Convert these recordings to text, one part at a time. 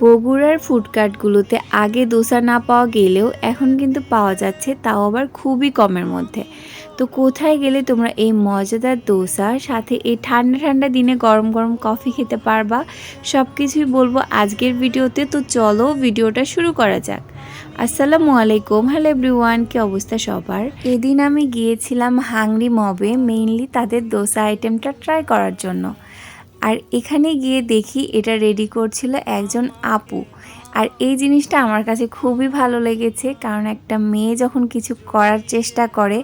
বগুড়ার ফুডকার্টগুলোতে আগে দোসা না পাওয়া গেলেও এখন কিন্তু পাওয়া যাচ্ছে, তাও আবার খুবই কমের মধ্যে। তো কোথায় গেলে তোমরা এই মজাদার দোসা, সাথে এই ঠান্ডা ঠান্ডা দিনে গরম গরম কফি খেতে পারবা সব কিছুই বলব আজকের ভিডিওতে। তো চলো ভিডিওটা শুরু করা যাক। আসসালামু আলাইকুম। হ্যালো এভরিওয়ান কি অবস্থা সবার? এদিন আমি গিয়েছিলাম হাংরি মবে মেইনলি তাদের দোসা আইটেমটা ট্রাই করার জন্য। আর এখানে গিয়ে দেখি এটা রেডি করছিল একজন আপু। আর এই জিনিসটা আমার কাছে খুবই ভালো লেগেছে, কারণ একটা মেয়ে যখন কিছু করার চেষ্টা করে,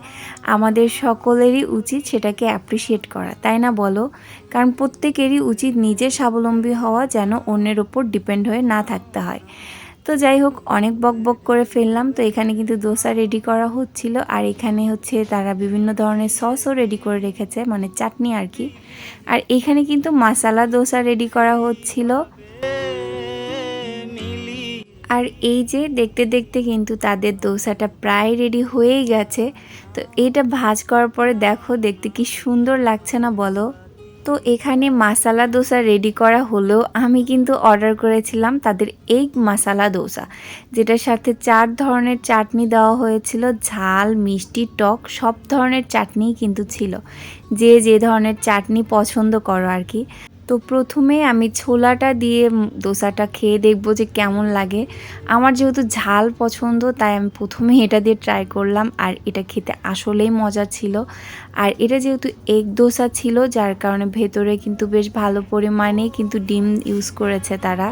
আমাদের সকলেরই উচিত সেটাকে অ্যাপ্রিসিয়েট করা, তাই না বলো? কারণ প্রত্যেকেরই উচিত নিজের স্বাবলম্বী হওয়া যেন অন্যের ওপর ডিপেন্ড হয়ে না থাকতে হয়। তো যাই হোক, অনেক বক বক করে ফেললাম। তো এখানে কিন্তু দোসা রেডি করা হচ্ছিল। আর এখানে হচ্ছে তারা বিভিন্ন ধরনের সসও রেডি করে রেখেছে মানে চাটনি আর কি। আর এখানে কিন্তু মাসালা দোসা রেডি করা হচ্ছিল। আর এই যে দেখতে দেখতে কিন্তু তাদের দোসাটা প্রায় রেডি হয়েই গেছে। তো এটা ভাজ করার পরে দেখো, দেখতে কি সুন্দর লাগছে না বলো? তো এখানে মাসালা দোসা রেডি করা হলেও আমি কিন্তু অর্ডার করেছিলাম তাদের এগ মাসালা দোসা যেটার সাথে চার ধরনের চাটনি দেওয়া হয়েছিল, ঝাল, মিষ্টি, টক, সব ধরনের চাটনিই কিন্তু ছিল। যে যে ধরনের চাটনি পছন্দ করো আর কি। তো প্রথমে আমি ছোলাটা দিয়ে দোসাটা খেয়ে দেখব যে কেমন লাগে। আমার যেহেতু ঝাল পছন্দ, তাই আমি প্রথমে এটা দিয়ে ট্রাই করলাম আর এটা খেতে আসলেই মজা ছিল। আর এটা যেহেতু এগ দোসা ছিল, যার কারণে ভেতরে কিন্তু বেশ ভালো পরিমাণে কিন্তু ডিম ইউজ করেছে তারা।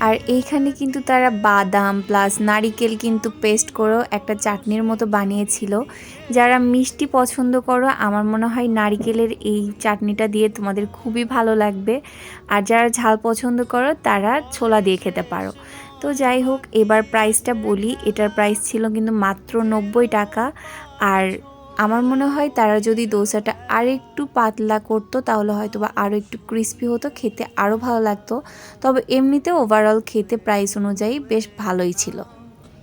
আর এইখানে কিন্তু তারা বাদাম প্লাস নারিকেল কিন্তু পেস্ট করেও একটা চাটনির মতো বানিয়েছিল। যারা মিষ্টি পছন্দ করো, আমার মনে হয় নারিকেলের এই চাটনিটা দিয়ে তোমাদের খুবই ভালো লাগবে। আর যারা ঝাল পছন্দ করো, তারা ছোলা দিয়ে খেতে পারো। তো যাই হোক, এবার প্রাইসটা বলি। এটার প্রাইস ছিল কিন্তু মাত্র নব্বই টাকা। আর আমার মনে হয় তারা যদি দোসাটা আর একটু পাতলা করতো, তাহলে হয়তো বা আরও একটু ক্রিস্পি হতো, খেতে আরও ভালো লাগতো। তবে এমনিতে ওভারঅল খেতে প্রাইস অনুযায়ী বেশ ভালোই ছিল।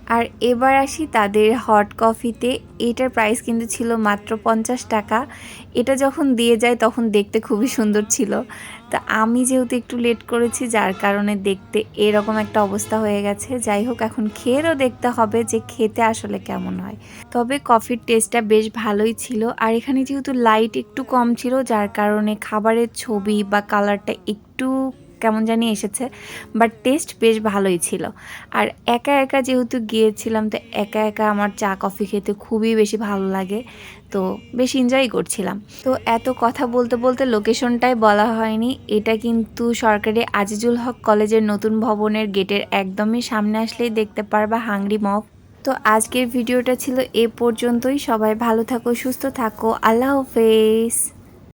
আর এবার আসি তাদের হট কফিতে এটার প্রাইস কিন্তু ছিল মাত্র পঞ্চাশ টাকা। এটা যখন দিয়ে যায় তখন দেখতে খুবই সুন্দর ছিল। তা আমি যেহেতু একটু লেট করেছি, যার কারণে দেখতে এরকম একটা অবস্থা হয়ে গেছে। যাই হোক, এখন খেয়েরও দেখতে হবে যে খেতে আসলে কেমন হয়। তবে কফির টেস্টটা বেশ ভালোই ছিল। আর এখানে যেহেতু লাইট একটু কম ছিল, যার কারণে খাবারের ছবি বা কালারটা একটু কেমন জানি এসেছে বাট টেস্ট বেশ ভালোই ছিল। আর একা একা যেহেতু গিয়েছিলাম, তো একা একা আমার চা কফি খেতে খুবই বেশি ভালো লাগে, তো বেশ এনজয় করছিলাম। তো এত কথা বলতে বলতে লোকেশনটাই বলা হয়নি, এটা কিন্তু সরকারি আজিজুল হক কলেজের নতুন ভবনের গেটের একদমই সামনে আসলেই দেখতে পারবা হাংরি মগ। তো আজকের ভিডিওটা ছিল এ পর্যন্তই, সবাই ভালো থাকো, সুস্থ থাকো, আল্লাহ হাফেজ।